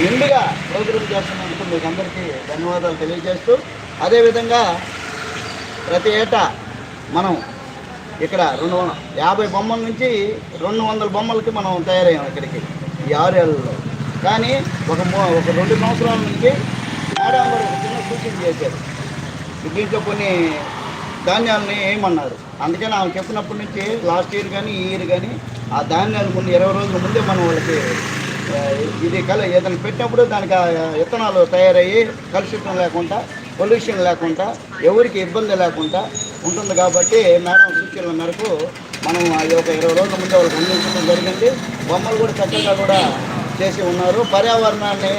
నిండుగా ప్రోగ్రాం చేస్తున్నందుకు మీకు అందరికీ ధన్యవాదాలు తెలియజేస్తూ అదేవిధంగా ప్రతి ఏటా మనం ఇక్కడ రెండు యాభై బొమ్మల నుంచి రెండు వందల బొమ్మలకి మనం తయారయ్యాం ఇక్కడికి ఈ ఆరేళ్ళలో కానీ ఒక ఒక రెండు సంవత్సరాల నుంచి మేడం గారు చిన్న సూచన చేశారు. దీంట్లో కొన్ని ధాన్యాలని వేయమన్నారు అందుకని ఆమె చెప్పినప్పటి నుంచి లాస్ట్ ఇయర్ కానీ ఈ ఇయర్ కానీ ఆ ధాన్యాలు ముందు ఇరవై రోజుల ముందే మనం వాళ్ళకి ఇది కల ఏదైనా పెట్టినప్పుడు దానికి ఆ విత్తనాలు తయారయ్యి కలుషితం లేకుండా పొల్యూషన్ లేకుండా ఎవరికి ఇబ్బంది లేకుండా ఉంటుంది కాబట్టి మేడం సూచనల మేరకు మనం అది ఒక ఇరవై రోజుల ముందు వాళ్ళకి అందించడం జరిగింది. బొమ్మలు కూడా చక్కగా కూడా చేసి ఉన్నారు. పర్యావరణాన్ని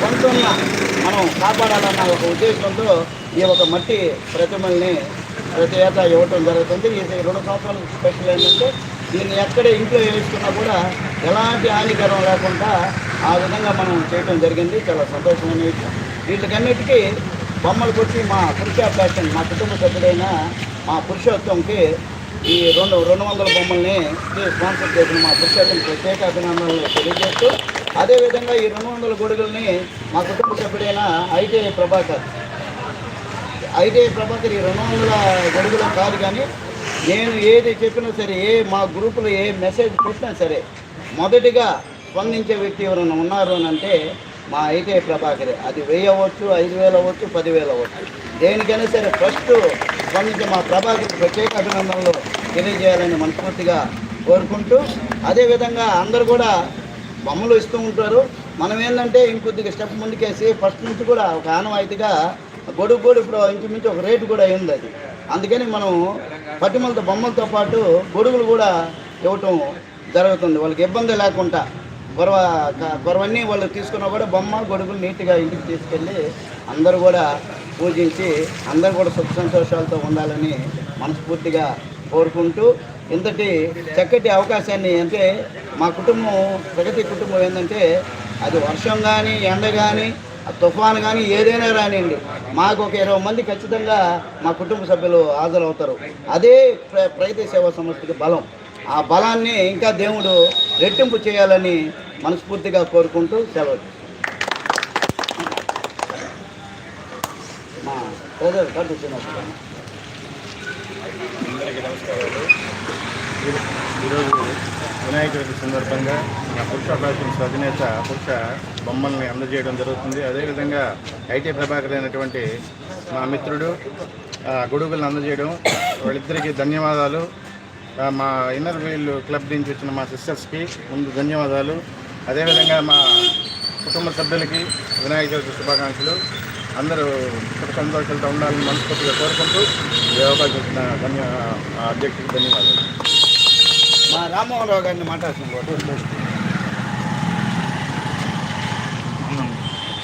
కొంటున్న మనం కాపాడాలన్న ఒక ఉద్దేశంతో ఈ ఒక మట్టి ప్రతిమల్ని ప్రతి ఏటా ఇవ్వటం జరుగుతుంది. ఈ రెండు సంవత్సరాల స్పెషల్ ఏంటంటే దీన్ని ఎక్కడే ఇంట్లో వేసుకున్నా కూడా ఎలాంటి హానికరం లేకుండా ఆ విధంగా మనం చేయడం జరిగింది. చాలా సంతోషమైన విషయం. వీటికన్నిటికీ బొమ్మలు కొట్టి మా పురుష ఫ్యాషన్ మా కుటుంబ సభ్యుడైన మా పురుషోత్వంకి ఈ రెండు రెండు వందల బొమ్మల్ని స్పాన్సర్ చేసిన మా పురుషోత్వం ప్రత్యేక అభినందనలు తెలియజేస్తూ అదేవిధంగా ఈ రెండు వందల గొడుగుల్ని మా కుటుంబ సభ్యుడైన ఐటీఐ ప్రభాకర్ ఐటీఐ ప్రభాకర్ ఈ రెండు వందల గొడుగులు కాదు కానీ నేను ఏది చెప్పినా సరే ఏ మా గ్రూపులో ఏ మెసేజ్ పెట్టినా సరే మొదటిగా స్పందించే వ్యక్తి ఎవరైనా ఉన్నారు అని అంటే మా అయితే ప్రభాకరే. అది వెయ్యి అవ్వచ్చు ఐదు వేలు అవ్వచ్చు పదివేలు అవ్వచ్చు. దేనికైనా సరే ఫస్ట్ స్పందించే మా ప్రభాకర్ ప్రత్యేక అభినందనలు తెలియజేయాలని మనస్ఫూర్తిగా కోరుకుంటూ అదేవిధంగా అందరూ కూడా బొమ్మలు ఇస్తూ ఉంటారు. మనం ఏంటంటే ఇంకొద్దిగా స్టెప్ ముందుకేసి ఫస్ట్ నుంచి కూడా ఒక ఆనవాయితీగా గొడుగు కూడా ఇప్పుడు ఇంచుమించు ఒక రేటు కూడా అయింది అది. అందుకని మనం పట్టిమలతో బొమ్మలతో పాటు గొడుగులు కూడా ఇవ్వటం జరుగుతుంది. వాళ్ళకి ఇబ్బంది లేకుండా గొడవ గొడవన్నీ వాళ్ళు తీసుకున్నా కూడా బొమ్మ గొడుగులు నీట్గా ఇంటికి తీసుకెళ్ళి అందరూ కూడా పూజించి అందరూ కూడా సుఖ సంతోషాలతో ఉండాలని మనస్ఫూర్తిగా కోరుకుంటూ ఇంతటి చక్కటి అవకాశాన్ని అంటే మా కుటుంబం ప్రగతి కుటుంబం ఏంటంటే అది వర్షం కానీ ఎండ కానీ తుఫాన్ కానీ ఏదైనా రానివ్వండి మాకు ఒక ఇరవై మంది ఖచ్చితంగా మా కుటుంబ సభ్యులు హాజరవుతారు. అదే ప్ర- ప్రగతి సేవా సంస్థకి బలం. ఆ బలాన్ని ఇంకా దేవుడు రెట్టింపు చేయాలని మనస్ఫూర్తిగా కోరుకుంటూ సెలవు. మా ప్రజలు కట్టు ఈరోజు వినాయక చవితి సందర్భంగా మా పురుష ఫ్యాషన్స్ అధినేత పురుష బొమ్మల్ని అందజేయడం జరుగుతుంది. అదేవిధంగా ఐటీ ప్రభాకర్ అయినటువంటి మా మిత్రుడు ఆ, గొడుగులను అందజేయడం. వాళ్ళిద్దరికీ ధన్యవాదాలు. మా ఇన్నర్ వీల్ క్లబ్ నుంచి వచ్చిన మా సిస్టర్స్కి ముందు ధన్యవాదాలు. అదేవిధంగా మా కుటుంబ సభ్యులకి వినాయక చవితి శుభాకాంక్షలు. అందరూ సుఖ సంతోషాలతో ఉండాలని మనస్ఫూర్తిగా కోరుకుంటూ ఈ అవకాశం ఇచ్చిన ధన్య అధ్యక్షుడికి ధన్యవాదాలు. మా రామ్మోహన్ రావు గారిని మాట్లాడుతున్నాం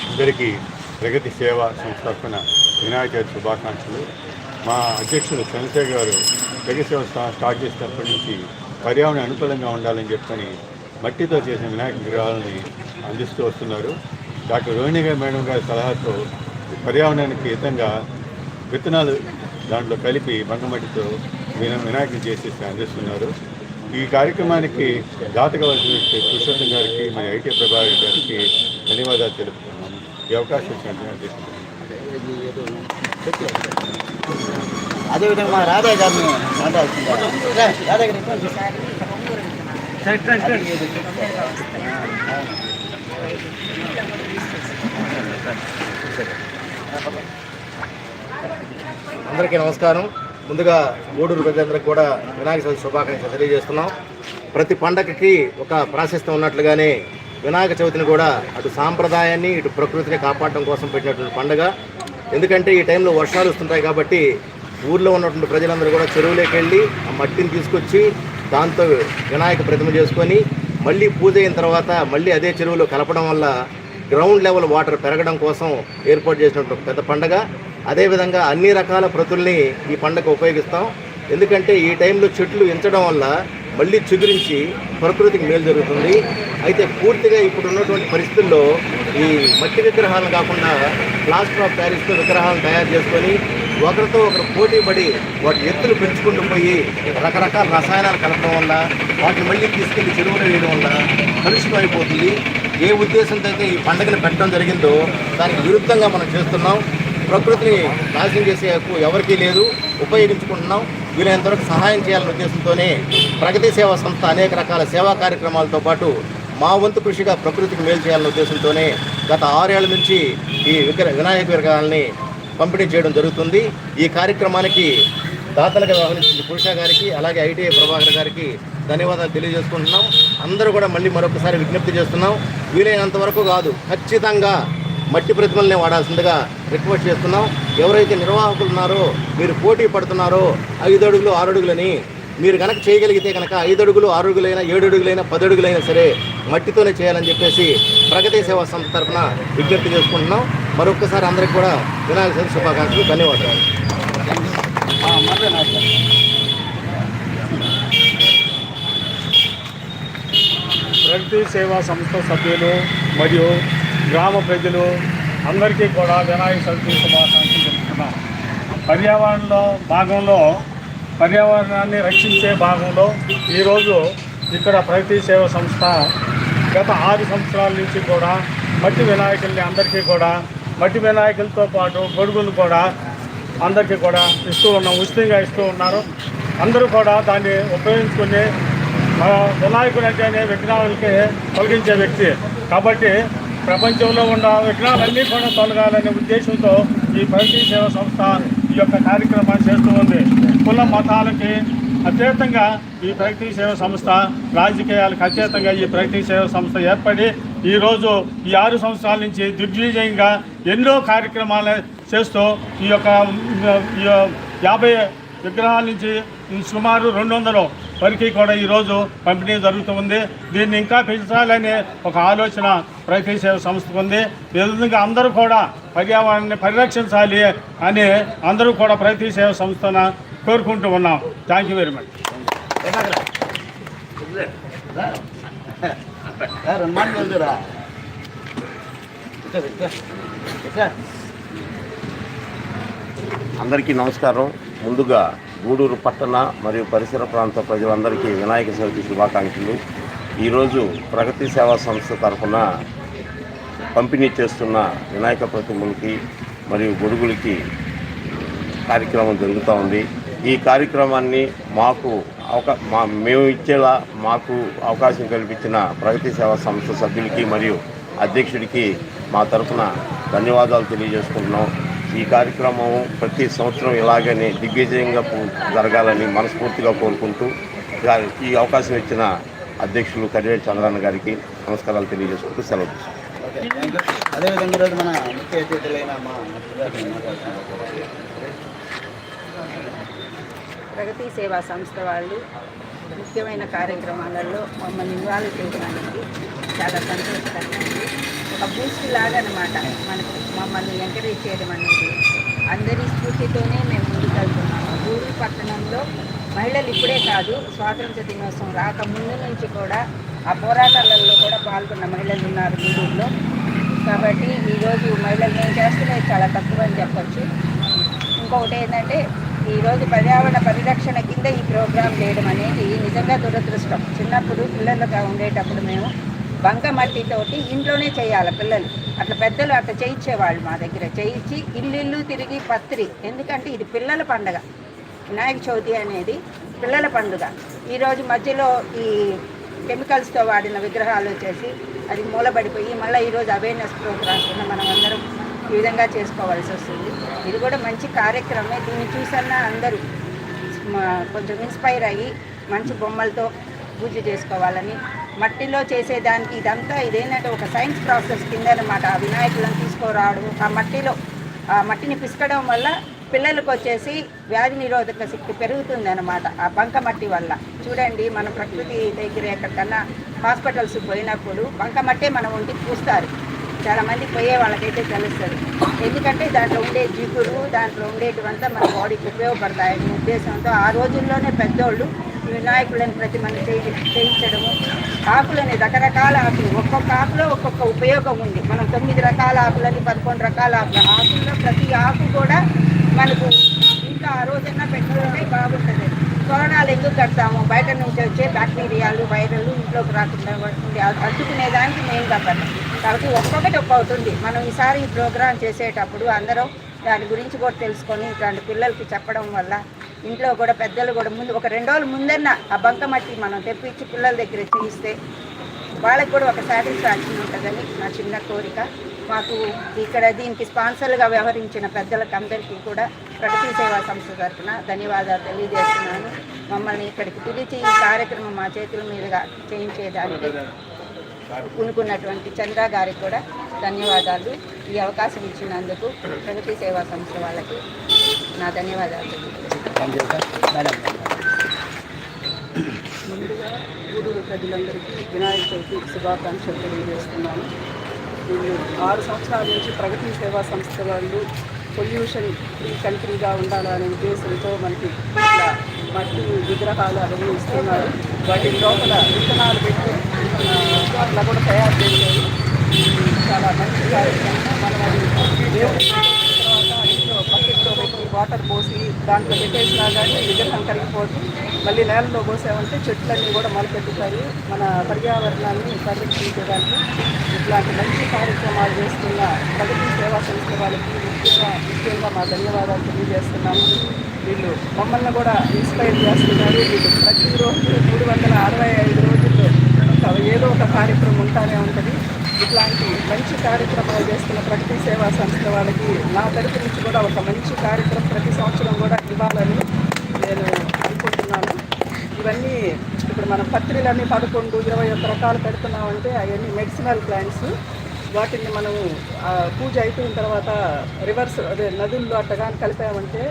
అందరికీ ప్రగతి సేవ సంస్థాపన వినాయక చవితి శుభాకాంక్షలు. మా అధ్యక్షుడు చంద్రశేఖర్ గారు ప్రగతి సేవ స్టార్ట్ చేసినప్పటి నుంచి పర్యావరణ అనుకూలంగా ఉండాలని చెప్పని మట్టితో చేసిన వినాయక విగ్రహాలని అందిస్తూ వస్తున్నారు. డాక్టర్ రోహిణి గారి మేడం గారి సలహాతో పర్యావరణానికి హితంగా విత్తనాలు దాంట్లో కలిపి బంకమట్టితో విన వినాయకుని చేసి అందిస్తున్నారు. ఈ కార్యక్రమానికి దాతగా వచ్చిన పురుషోత్తం గారికి మన ఐటీ ప్రభాకర్ గారికి ధన్యవాదాలు తెలుపుతున్నాము ఈ అవకాశం ఇచ్చినందుకు అదేవిధంగా మా రాధా గారిని రాధా గారు. అందరికీ నమస్కారం ముందుగా గూడూరు ప్రజలందరికీ కూడా వినాయక చవితి శుభాకాంక్షలు తెలియజేస్తున్నాం. ప్రతి పండగకి ఒక ప్రాశస్తం ఉన్నట్లుగానే వినాయక చవితిని కూడా అటు సాంప్రదాయాన్ని ఇటు ప్రకృతిని కాపాడడం కోసం పెట్టినటువంటి పండుగ. ఎందుకంటే ఈ టైంలో వర్షాలు వస్తుంటాయి కాబట్టి ఊర్లో ఉన్నటువంటి ప్రజలందరూ కూడా చెరువులోకి వెళ్ళి ఆ మట్టిని తీసుకొచ్చి దాంతో వినాయక ప్రతిమ చేసుకొని మళ్ళీ పూజ అయిన తర్వాత మళ్ళీ అదే చెరువులో కలపడం వల్ల గ్రౌండ్ లెవెల్ వాటర్ పెరగడం కోసం ఏర్పాటు చేసినటువంటి పెద్ద పండగ. అదేవిధంగా అన్ని రకాల ప్రతుల్ని ఈ పండగ ఉపయోగిస్తాం. ఎందుకంటే ఈ టైంలో చెట్లు ఎంచడం వల్ల మళ్ళీ చిగురించి ప్రకృతికి మేలు జరుగుతుంది. అయితే పూర్తిగా ఇప్పుడు ఉన్నటువంటి పరిస్థితుల్లో ఈ మట్టి విగ్రహాలు కాకుండా ప్లాస్టర్ ఆఫ్ ప్యారిస్తో విగ్రహాలను తయారు చేసుకొని ఒకరితో ఒకరు పోటీ పడి వాటి ఎత్తులు పెంచుకుంటూ పోయి రకరకాల రసాయనాలు కలపడం వల్ల వాటిని మళ్ళీ తీసుకెళ్ళి చెరువులో వేయడం వల్ల కలుషితం అయిపోతుంది ఏ ఉద్దేశంతో అయితే ఈ పండుగను పెట్టడం జరిగిందో దానికి విరుద్ధంగా మనం చేస్తున్నాం. ప్రకృతిని నాశనం చేసే హక్కు ఎవరికీ లేదు. ఉపయోగించుకుంటున్నాం. వీలైనంతవరకు సహాయం చేయాలనే ఉద్దేశంతోనే ప్రగతి సేవా సంస్థ అనేక రకాల సేవా కార్యక్రమాలతో పాటు మా వంతు కృషిగా ప్రకృతికి మేలు చేయాలనే ఉద్దేశంతోనే గత ఆరేళ్ళ నుంచి ఈ విగ్రహ వినాయక విగ్రహాలని పంపిణీ చేయడం జరుగుతుంది. ఈ కార్యక్రమానికి దాతలుగా వ్యవహరించిన పురుష గారికి అలాగే ఐటీఐ ప్రభాకర్ గారికి ధన్యవాదాలు తెలియజేసుకుంటున్నాం. అందరూ కూడా మళ్ళీ మరొకసారి విజ్ఞప్తి చేస్తున్నాం. వీలైనంత వరకు కాదు ఖచ్చితంగా మట్టి ప్రతిమలనే వాడాల్సిందిగా రిక్వెస్ట్ చేస్తున్నాం. ఎవరైతే నిర్వాహకులు ఉన్నారో మీరు పోటీ పడుతున్నారో ఐదు అడుగులు ఆరు అడుగులని మీరు కనుక చేయగలిగితే కనుక ఐదు అడుగులు ఆరు అడుగులైనా ఏడు అడుగులైనా పది అడుగులైనా సరే మట్టితోనే చేయాలని చెప్పేసి ప్రగతి సేవా సంస్థ తరఫున విజ్ఞప్తి చేసుకుంటున్నాం. మరొకసారి అందరికి కూడా వినాయక చవితి శుభాకాంక్షలు. ధన్యవాదాలు. మళ్ళీ సేవా సంస్థ సభ్యులు మరియు గ్రామ ప్రజలు అందరికీ కూడా వినాయక చవితి శుభాకాంక్షలు తెలుపుతున్నాం. పర్యావరణంలో భాగంలో పర్యావరణాన్ని రక్షించే భాగంలో ఈరోజు ఇక్కడ ప్రగతి సేవా సంస్థ గత ఆరు సంవత్సరాల నుంచి కూడా మట్టి వినాయకుల్ని అందరికీ కూడా మట్టి వినాయకులతో పాటు గొడుగులు కూడా అందరికీ కూడా ఇస్తూ ఉన్నాం ఉచితంగా ఇస్తూ ఉన్నారు. అందరూ కూడా దాన్ని ఉపయోగించుకుని వినాయకుడు అంటేనే విఘ్నాలకి తొలగించే వ్యక్తి. కాబట్టి ప్రపంచంలో ఉన్న విఘ్నాలన్నీ కూడా తొలగాలనే ఉద్దేశంతో ఈ ప్రగతి సేవా సంస్థ ఈ యొక్క కార్యక్రమాన్ని చేస్తూ ఉంది. కుల మతాలకి అత్యతంగా ఈ ప్రగతి సేవా సంస్థ రాజకీయాలకు అత్యతంగా ఈ ప్రగతి సేవా సంస్థ ఏర్పడి ఈరోజు ఈ ఆరు సంవత్సరాల నుంచి దిగ్విజయంగా ఎన్నో కార్యక్రమాలు చేస్తూ ఈ యొక్క ఈ యాభై విగ్రహాల నుంచి సుమారు రెండు వందల వరకు కూడా ఈరోజు పంపిణీ జరుగుతుంది. దీన్ని ఇంకా పెంచాలనే ఒక ఆలోచన ప్రగతి సేవ సంస్థకు ఉంది. ఈ విధంగా అందరూ కూడా పర్యావరణాన్ని పరిరక్షించాలి అని అందరూ కూడా ప్రగతి సేవ సంస్థను కోరుకుంటూ ఉన్నాం. థ్యాంక్ యూ వెరీ మచ్ అందరికీ నమస్కారం. ముందుగా గూడూరు పట్టణ మరియు పరిసర ప్రాంత ప్రజలందరికీ వినాయక చవితి శుభాకాంక్షలు. ఈరోజు ప్రగతి సేవా సంస్థ తరఫున పంపిణీ చేస్తున్న వినాయక ప్రతిమలకి మరియు గొడుగులకి కార్యక్రమం జరుగుతూ ఉంది. ఈ కార్యక్రమాన్ని మాకు అవకా మా మేము ఇచ్చేలా మాకు అవకాశం కల్పించిన ప్రగతి సేవా సంస్థ సభ్యులకి మరియు అధ్యక్షుడికి మా తరఫున ధన్యవాదాలు తెలియజేసుకుంటున్నాం. ఈ కార్యక్రమం ప్రతి సంవత్సరం ఇలాగనే దిగ్విజయంగా జరగాలని మనస్ఫూర్తిగా కోరుకుంటూ ఈ అవకాశం ఇచ్చిన అధ్యక్షులు కడివేటి చంద్రన్న గారికి నమస్కారాలు తెలియజేసుకుంటూ సెలవు అదేవిధంగా ఈరోజు మన ముఖ్య అతిథులైన మా ప్రగతి సేవా సంస్థ వాళ్ళు ముఖ్యమైన కార్యక్రమాలలో మమ్మల్ని ఇన్వాల్వ్ చేయడానికి చాలా సంతోషకరమైంది ఒక బూస్ట్ లాగా అనమాట మనకు మమ్మల్ని ఎంకరేజ్ చేయడం అనేది. అందరి స్ఫూర్తితోనే మేము ముందుకెళ్తున్నాము గూడూరు పట్టణంలో మహిళలు ఇప్పుడే కాదు స్వాతంత్ర దినోత్సవం రాక ముందు నుంచి కూడా ఆ పోరాటాలలో కూడా పాల్గొన్న మహిళలు ఉన్నారు గూడూరులో కాబట్టి ఈరోజు మహిళలు మేము చేస్తున్నది చాలా తక్కువ అని చెప్పొచ్చు. ఇంకొకటి ఏంటంటే ఈరోజు పర్యావరణ పరిరక్షణ కింద ఈ ప్రోగ్రాం చేయడం అనేది నిజంగా దురదృష్టం. చిన్నప్పుడు పిల్లలుగా ఉండేటప్పుడు మేము బంకమట్టితోటి ఇంట్లోనే చేయాలి పిల్లలు. అట్లా పెద్దలు అట్లా చేయించేవాళ్ళు మా దగ్గర. చేయించి ఇల్లు తిరిగి పత్రి. ఎందుకంటే ఇది పిల్లల పండగ. వినాయక చవితి అనేది పిల్లల పండుగ. ఈరోజు మధ్యలో ఈ కెమికల్స్తో వాడిన విగ్రహాలు వచ్చేసి అది మూలబడిపోయి మళ్ళీ ఈరోజు అవేర్నెస్ ప్రోగ్రామ్స్ కింద మనం అందరం ఈ విధంగా చేసుకోవాల్సి వస్తుంది. ఇది కూడా మంచి కార్యక్రమే దీన్ని చూసన్నా అందరూ కొంచెం ఇన్స్పైర్ అయ్యి మంచి బొమ్మలతో పూజ చేసుకోవాలని మట్టిలో చేసేదానికి ఇదంతా ఇదేంటంటే ఒక సైన్స్ ప్రాసెస్ కింద అనమాట ఆ వినాయకులను తీసుకురావడం ఆ మట్టిలో ఆ మట్టిని పిసకడం వల్ల పిల్లలకు వచ్చేసి వ్యాధి నిరోధక శక్తి పెరుగుతుంది అనమాట ఆ బంక మట్టి వల్ల. చూడండి మన ప్రకృతి దగ్గర ఎక్కడికన్నా హాస్పిటల్స్ పోయినప్పుడు బంక మట్టే మన ఒంటికి పూస్తారు చాలామంది పోయే వాళ్ళకైతే తెలుస్తుంది. ఎందుకంటే దాంట్లో ఉండే జిగురు దాంట్లో ఉండేటివంతా మన బాడీకి ఉపయోగపడతాయనే ఉద్దేశంతో ఆ రోజుల్లోనే పెద్దోళ్ళు వినాయకులను ప్రతి మన చేయి చేయించడము ఆకులని రకరకాల ఆకులు ఒక్కొక్క ఆకులో ఒక్కొక్క ఉపయోగం ఉంది. మనం తొమ్మిది రకాల ఆకులని పదకొండు రకాల ఆకులు. ఆకుల్లో ప్రతి ఆకు కూడా మనకు ఇంకా ఆ రోజన్నా పెట్టుకుంటే బాగుంటుంది. తోరణాలు ఎందుకు కడతాము? బయట నుంచి వచ్చే బ్యాక్టీరియాలు వైరల్ ఇంట్లోకి రాకుండా ఉండి అడ్డుకునే దానికి మెయిన్గా పడతాం కాబట్టి ఒక్కొక్కటి ఒక్క అవుతుంది. మనం ఈసారి ఈ ప్రోగ్రాం చేసేటప్పుడు అందరం దాని గురించి కూడా తెలుసుకొని ఇట్లాంటి పిల్లలకి చెప్పడం వల్ల ఇంట్లో కూడా పెద్దలు కూడా ముందు ఒక రెండు రోజులు ముందన్న ఆ బంకమట్టి మనం తెప్పించి పిల్లల దగ్గర చేయిస్తే వాళ్ళకి కూడా ఒక సాటిస్ఫాక్షన్ ఉంటుందని నా చిన్న కోరిక. మాకు ఇక్కడ దీనికి స్పాన్సర్గా వ్యవహరించిన పెద్దలకు అందరికీ కూడా ప్రగతి సేవా సంస్థ తరఫున ధన్యవాదాలు తెలియజేస్తున్నాను. మమ్మల్ని ఇక్కడికి పిలిచి ఈ కార్యక్రమం మా చేతుల మీదుగా చేయించేదానికి కొనుక్కున్నటువంటి చంద్ర గారికి కూడా ధన్యవాదాలు. ఈ అవకాశం ఇచ్చినందుకు ప్రగతి సేవా సంస్థ వాళ్ళకి నా ధన్యవాదాలు. థ్యాంక్ యూ తెలియజేస్తున్నాను. ముందుగా గూడూరు ప్రజలందరికీ వినాయక చవితి శుభాకాంక్షలు తెలియజేస్తున్నాను వీళ్ళు ఆరు సంవత్సరాల నుంచి ప్రగతి సేవా సంస్థ వాళ్ళు పొల్యూషన్ ఫ్రీ కంట్రీగా ఉండాలనే ఉద్దేశంతో మనకి ఇట్లా మట్టి విగ్రహాలు అవన్నీ ఇస్తున్నారు వాటి లోపల విత్తనాలు పెట్టి ఆ, అట్లా కూడా తయారు చేశారు చాలా మంచి కార్యక్రమం మనం అది దేవుడి తర్వాత ఇంట్లో బకెట్లో పెట్టి వాటర్ పోసి దాంట్లో పెట్టేసినా కానీ విగ్రహం కరిగిపోదు. మళ్ళీ నేలలో పోసామంటే చెట్లన్నీ కూడా మొలకెత్తుతాయి. మన పర్యావరణాన్ని పరిరక్షించడానికి ఇట్లాంటి మంచి కార్యక్రమాలు చేస్తున్న ప్రగతి సేవా సంస్థ వాళ్ళకి ముఖ్యంగా ముఖ్యంగా మా ధన్యవాదాలు తెలియజేస్తున్నాము. వీళ్ళు మమ్మల్ని కూడా ఇన్స్పైర్ చేస్తున్నారు. వీళ్ళు ప్రతిరోజు మూడు వందల అరవై ఐదు రోజుల్లో ఏదో ఒక కార్యక్రమం ఉంటానే ఉంటుంది. ఇట్లాంటి మంచి కార్యక్రమాలు చేస్తున్న ప్రగతి సేవా సంస్థ వాళ్ళకి నా తరఫు నుంచి కూడా ఒక మంచి కార్యక్రమం ప్రతి సంవత్సరం కూడా ఇవ్వాలని నేను అనుకుంటున్నాను. ఇవన్నీ ఇప్పుడు మనం పత్రికలన్నీ పదకొండు ఇరవై ఒక్క రకాలు పెడుతున్నామంటే అవన్నీ మెడిసినల్ ప్లాంట్స్ వాటిని మనం పూజ అయిపోయిన తర్వాత రివర్స్ అదే నదుల్లో అట్టగా కలిపామంటే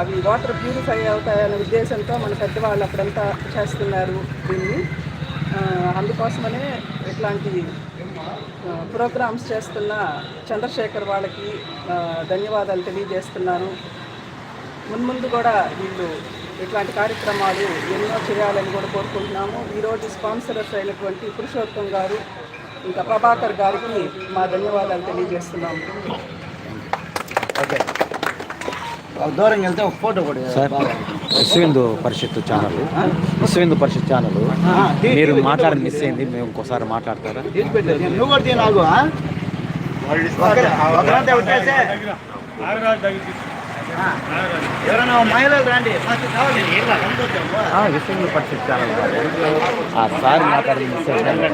అవి వాటర్ ప్యూరిఫై అవుతాయనే ఉద్దేశంతో మన పెద్దవాళ్ళు అప్పుడంతా చేస్తున్నారు దీన్ని. అందుకోసమనే ఇట్లాంటి ప్రోగ్రామ్స్ చేస్తున్న చంద్రశేఖర్ వాళ్ళకి ధన్యవాదాలు తెలియజేస్తున్నాను. మున్ముందు కూడా వీళ్ళు ఇట్లాంటి కార్యక్రమాలు ఎన్నో చేయాలని కూడా కోరుకుంటున్నాము. ఈరోజు స్పాన్సరర్స్ అయినటువంటి పురుషోత్తం గారు ఇంకా ప్రభాకర్ గారికి మా ధన్యవాదాలు తెలియజేస్తున్నాము. ఓకే దూరం వెళ్తే ఒక ఫోటో కూడా sir Vishwa Hindu Parishad channel. Vishwa Hindu Parishad channel. మీరు తీ- మాట్లాడి మిస్ అయింది మేము ఇంకోసారి మాట్లాడతారా. నువ్వు కూడా తినాగు ఎవరైనా మహిళలు రండి. విశ్వహిందూ పరిషత్ ఛానల్ ఆ సార్ మిస్ అయింది.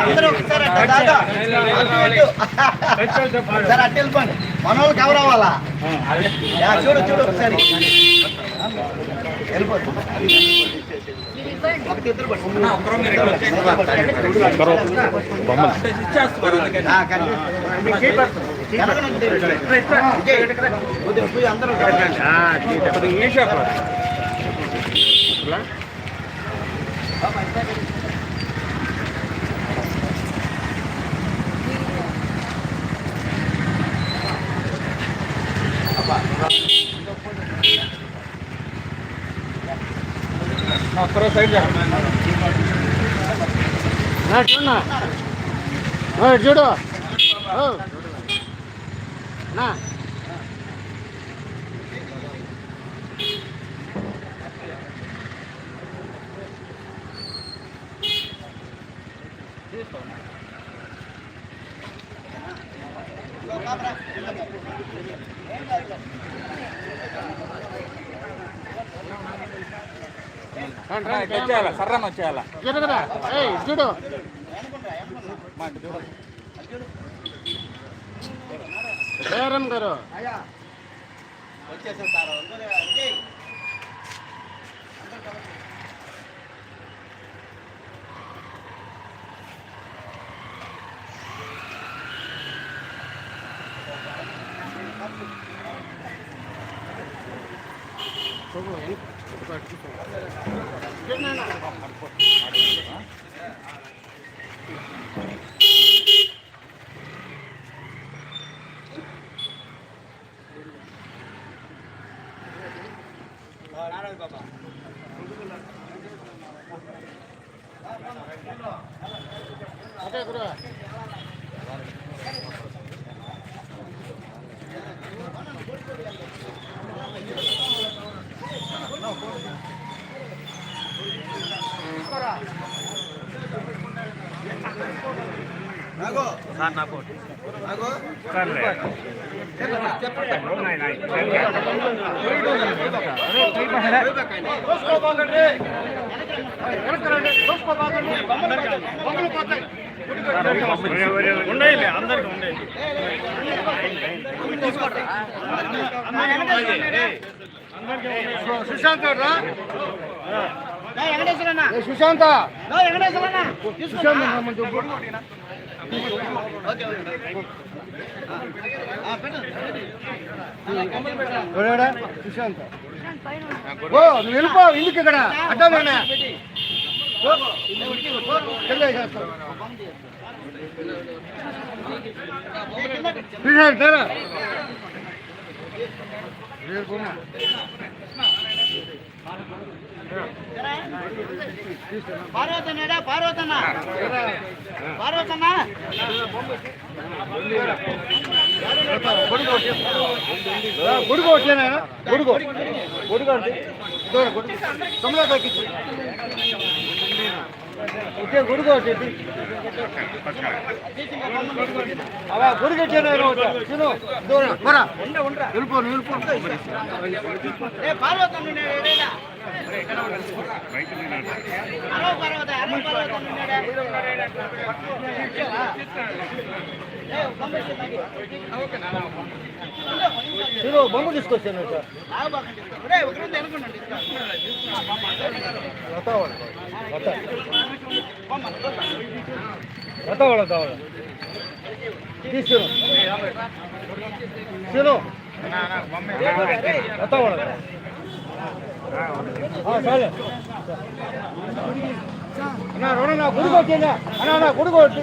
అందరూ ఒకసారి అట్ట వెళ్ళిపోండి. మన వాళ్ళు కవర్ అవ్వాలా? యా, చూడు చూడు ఒకసారి. వెళ్ళిపోతుంది ఒకటి ఇద్దరు పట్టు. ఆ, కనిపిస్తుంది. కొద్దిగా పోయి అందరూ చూడు. చూడు గారు. వచ్చేసారు సార్. అదే గురు నాకు నాకు సర్లే ఉండేది అందరికి సుశాంత్ రా. సుశాంత సుశాంత్ ஓ அது வெளுப்பா இந்துக்கு கடை அதான் வேணே பார்வத்தனடா பார்வத்தனா பார்வத்தனா గుడుగు వచ్చేనా గుడుగు. గుడుగు అంటే గుడుగు. కమలా తగ్గించి ఓకే గుడుగు వచ్చేది అవా గుడుగు వచ్చేనా తిను. దూరం పోరా వెళ్ళిపో వెళ్ళిపో పార్వతన్న మీరు బొమ్మ తీసుకొచ్చాను తీసుకును తిను సరే అన్నా రోడన్నా గుడికి వచ్చిందా అన్నా అన్నా గుడికి వచ్చి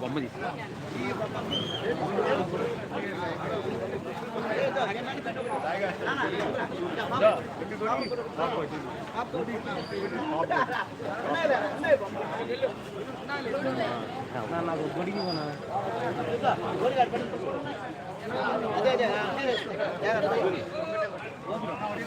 బొమ్మ తీసి బొమ్మ తీసి సార్ ఓ బొమ్మ ఇవ్వు.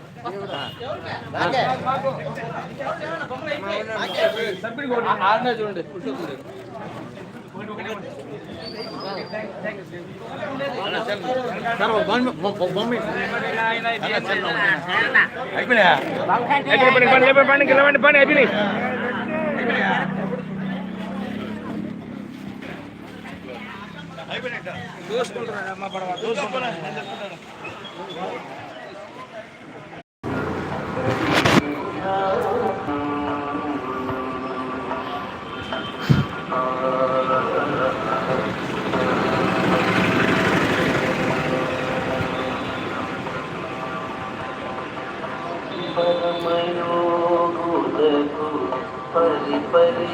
నాగో ఒకటి నాకే. సార్ ఓ బొమ్మ ఓ బొమ్మ ఇవ్వు. పరమయోగులకు परमयोगुदगु परिपरि